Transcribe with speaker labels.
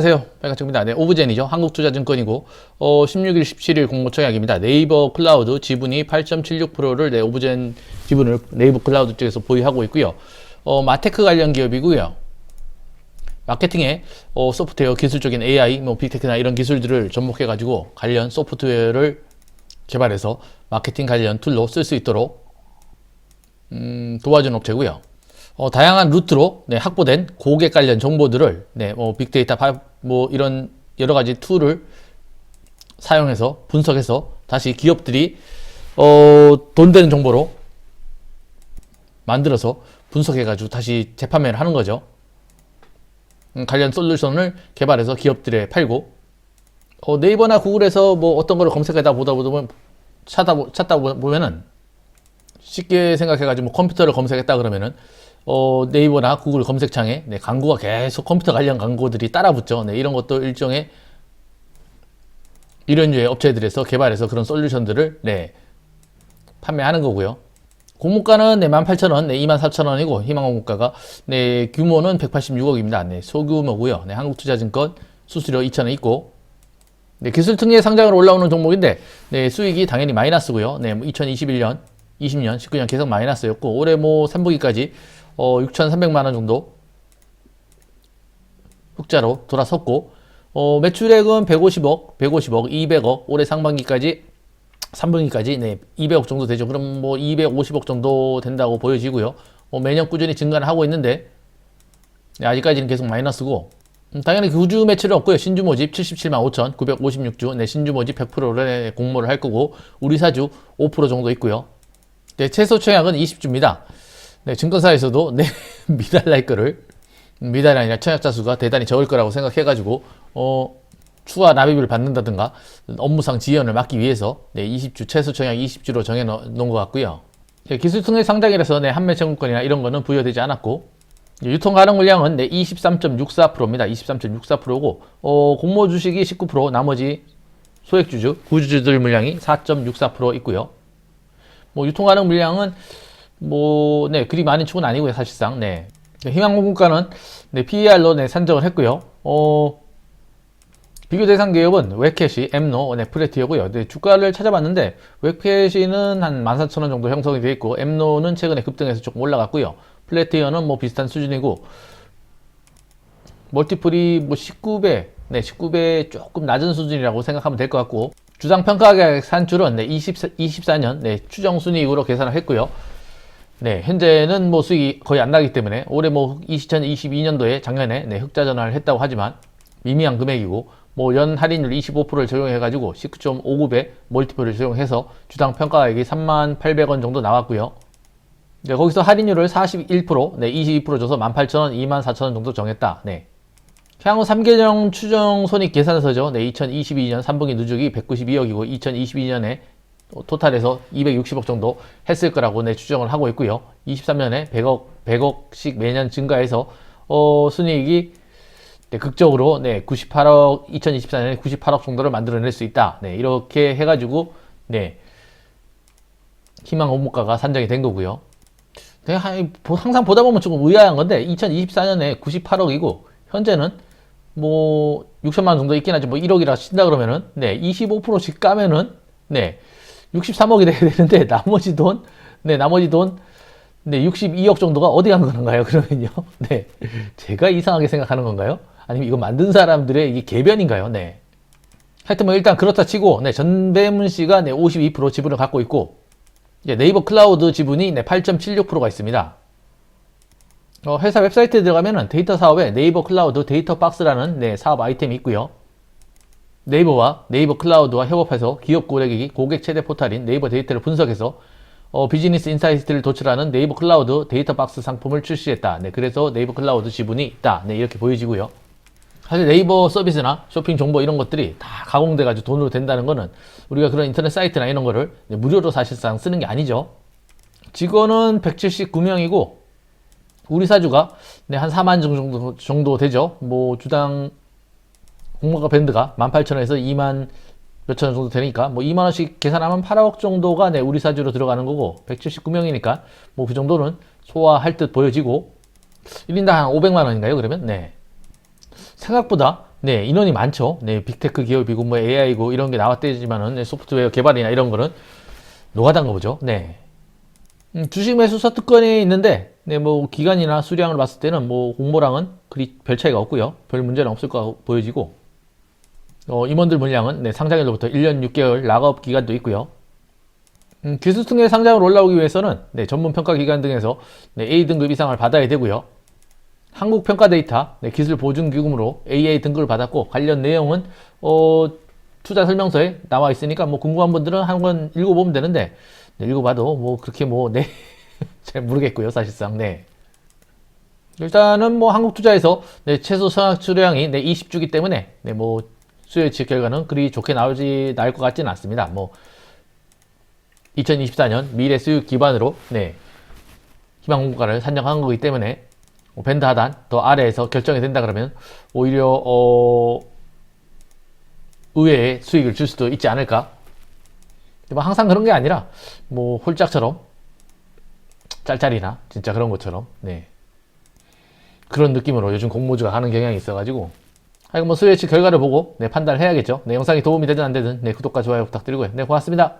Speaker 1: 안녕하세요. 빨간청입니다. 네, 오브젠이죠. 한국투자증권이고, 어, 16일, 17일 공모청약입니다. 네이버 클라우드 지분이 8.76%를 네, 오브젠 지분을 네이버 클라우드 쪽에서 보유하고 있고요. 어, 마테크 관련 기업이고요. 마케팅에 어, 소프트웨어 기술적인 AI, 뭐 빅테크나 이런 기술들을 접목해가지고 관련 소프트웨어를 개발해서 마케팅 관련 툴로 쓸 수 있도록 음, 도와주는 업체고요. 어, 다양한 루트로 네, 확보된 고객 관련 정보들을 네, 뭐 빅데이터 파, 뭐 이런 여러 가지 툴을 사용해서 분석해서 다시 기업들이 어, 돈 되는 정보로 만들어서 분석해가지고 다시 재판매를 하는 거죠. 음, 관련 솔루션을 개발해서 기업들에 팔고 어, 네이버나 구글에서 뭐 어떤 거를 검색하다 보다 보면 찾다, 보면은 쉽게 생각해가지고 뭐 컴퓨터를 검색했다 그러면은 어, 네이버나 구글 검색창에 네, 광고가 계속 컴퓨터 관련 광고들이 따라 붙죠. 네, 이런 것도 일종의 이런 류의 업체들에서 개발해서 그런 솔루션들을 네, 판매하는 거고요. 공모가는 네, 18,000원, 네, 24,000원이고 희망 공모가가 네, 규모는 186억입니다. 네, 소규모고요. 네, 한국투자증권 수수료 2,000원 있고 네, 기술 특례 상장으로 올라오는 종목인데 네, 수익이 당연히 마이너스고요. 네, 뭐 2021년, 20년, 19년 계속 마이너스였고 올해 뭐 3분기까지 어, 6,300만 원 정도 흑자로 돌아섰고 어, 매출액은 150억, 150억, 200억 올해 상반기까지 3분기까지 네, 200억 정도 되죠. 그럼 뭐 250억 정도 된다고 보여지고요. 어, 매년 꾸준히 증가를 하고 있는데 네, 아직까지는 계속 마이너스고 음, 당연히 구주 매출은 없고요. 신주 모집 77만 5천 956주, 네, 신주 모집 100%를 공모를 할 거고 우리 사주 5% 정도 있고요. 네, 최소 청약은 20주입니다. 네, 증권사에서도 네, 미달날 거를 미달이 아니라 청약자 수가 대단히 적을 거라고 생각해가지고 어, 추가 납입을 받는다든가 업무상 지연을 막기 위해서 네, 20주 최소 청약 20주로 정해 놓은 것 같고요. 네, 기술 특례 상장이라서 네, 한매 청구권이나 이런 거는 부여되지 않았고 네, 유통 가능 물량은 네, 23.64%입니다. 23.64%고 어, 공모 주식이 19%, 나머지 소액주주, 구주주들 물량이 4.64% 있고요. 뭐 유통 가능 물량은 뭐, 네, 그리 많은 축은 아니고요, 사실상. 네. 네, 희망공급가는 네, PER로 네, 산정을 했고요. 어, 비교 대상 기업은 웹캐시, 엠노, 네, 프레티어고요. 네, 주가를 찾아봤는데 웹캐시는 한 14,000원 정도 형성이 되어 있고 엠노는 최근에 급등해서 조금 올라갔고요. 플래티어는 뭐 비슷한 수준이고 멀티플이 뭐 19배, 네, 19배 조금 낮은 수준이라고 생각하면 될 것 같고 주당 평가가격 산출은 네, 24, 24년 네, 추정 순이익으로 계산을 했고요. 네, 현재는 뭐 수익이 거의 안 나기 때문에 올해 뭐 2022년도에 작년에 네, 흑자 전환을 했다고 하지만 미미한 금액이고 뭐 연 할인율 25%를 적용해 가지고 19.59배 멀티플을 적용해서 주당 평가액이 38,800원 정도 나왔고요. 네, 거기서 할인율을 41%, 네, 22% 줘서 18,000원, 24,000원 정도 정했다. 네. 향후 3개정 추정 손익 계산서죠. 네, 2022년 3분기 누적이 192억이고 2022년에 토탈에서 260억 정도 했을 거라고 네, 추정을 하고 있고요. 23년에 100억, 100억씩 매년 증가해서 어, 순이익이 네, 극적으로 네, 98억, 2024년에 98억 정도를 만들어낼 수 있다. 네, 이렇게 해가지고 네, 희망 업무가가 산정이 된 거고요. 네, 항상 보다 보면 조금 의아한 건데 2024년에 98억이고 현재는 뭐 6천만 원 정도 있긴 하지. 뭐 1억이라 친다 그러면은 네 25%씩 까면은 네 63억이 돼야 되는데 나머지 돈 네 나머지 돈 네 62억 정도가 어디 간 건가요? 그러면요. 네. 제가 이상하게 생각하는 건가요? 아니면 이거 만든 사람들의 이게 개변인가요? 네. 하여튼 뭐 일단 그렇다 치고 네 전배문 씨가 네 52% 지분을 갖고 있고 이제 네이버 클라우드 지분이 네 8.76%가 있습니다. 어, 회사 웹사이트에 들어가면은 데이터 사업에 네이버 클라우드 데이터 박스라는 네, 사업 아이템이 있고요. 네이버와 네이버 클라우드와 협업해서 기업 고객이 고객 최대 포탈인 네이버 데이터를 분석해서 어, 비즈니스 인사이트를 도출하는 네이버 클라우드 데이터 박스 상품을 출시했다. 네, 그래서 네이버 클라우드 지분이 있다. 네, 이렇게 보여지고요. 사실 네이버 서비스나 쇼핑 정보 이런 것들이 다 가공돼 가지고 돈으로 된다는 거는 우리가 그런 인터넷 사이트나 이런 거를 네, 무료로 사실상 쓰는 게 아니죠. 직원은 179명이고 우리 사주가 네, 한 4만 정도, 정도 되죠. 뭐 주당 공모가 밴드가 18,000원에서 2만 몇천 원 정도 되니까 뭐 2만 원씩 계산하면 8억 정도가 네, 우리 사주로 들어가는 거고 179명이니까 뭐 그 정도는 소화할 듯 보여지고 1인당 한 500만 원인가요? 그러면 네. 생각보다 네, 인원이 많죠. 네, 빅테크 기업이고 뭐 AI고 이런 게 나왔대지만은 네, 소프트웨어 개발이나 이런 거는 노가다인 거죠. 네. 음, 주식 매수 서특권이 있는데 네, 뭐 기간이나 수량을 봤을 때는 뭐 공모량은 그리 별 차이가 없고요. 별 문제는 없을 거 보여지고 어, 임원들 물량은 네, 상장일로부터 1년 6개월 락업 기간도 있고요. 음, 기술 승계 상장을 올라오기 위해서는 네, 전문 평가 기관 등에서 네, A 등급 이상을 받아야 되고요. 한국 평가 데이터 네, 기술 보증 기금으로 AA 등급을 받았고 관련 내용은 어, 투자 설명서에 나와 있으니까 뭐 궁금한 분들은 한번 읽어보면 되는데 네, 읽어봐도 뭐 그렇게 뭐 네 잘 모르겠고요 사실상 네 일단은 뭐 한국 투자에서 네, 최소 선악 수량이 네, 20주기 때문에 네, 뭐 수요 예측 결과는 그리 좋게 나오지 나올 것 같지는 않습니다. 뭐 2024년 미래 수익 기반으로 네, 희망 공가를 산정한 거기 때문에 뭐 밴드 하단 더 아래에서 결정이 된다 그러면 오히려 어, 의외의 수익을 줄 수도 있지 않을까. 뭐 항상 그런 게 아니라 뭐 홀짝처럼 짤짤이나 진짜 그런 것처럼 네 그런 느낌으로 요즘 공모주가 가는 경향이 있어가지고 하여간 뭐 수요 예측 결과를 보고 네 판단을 해야겠죠. 네 영상이 도움이 되든 안 되든 네 구독과 좋아요 부탁드리고요. 네 고맙습니다.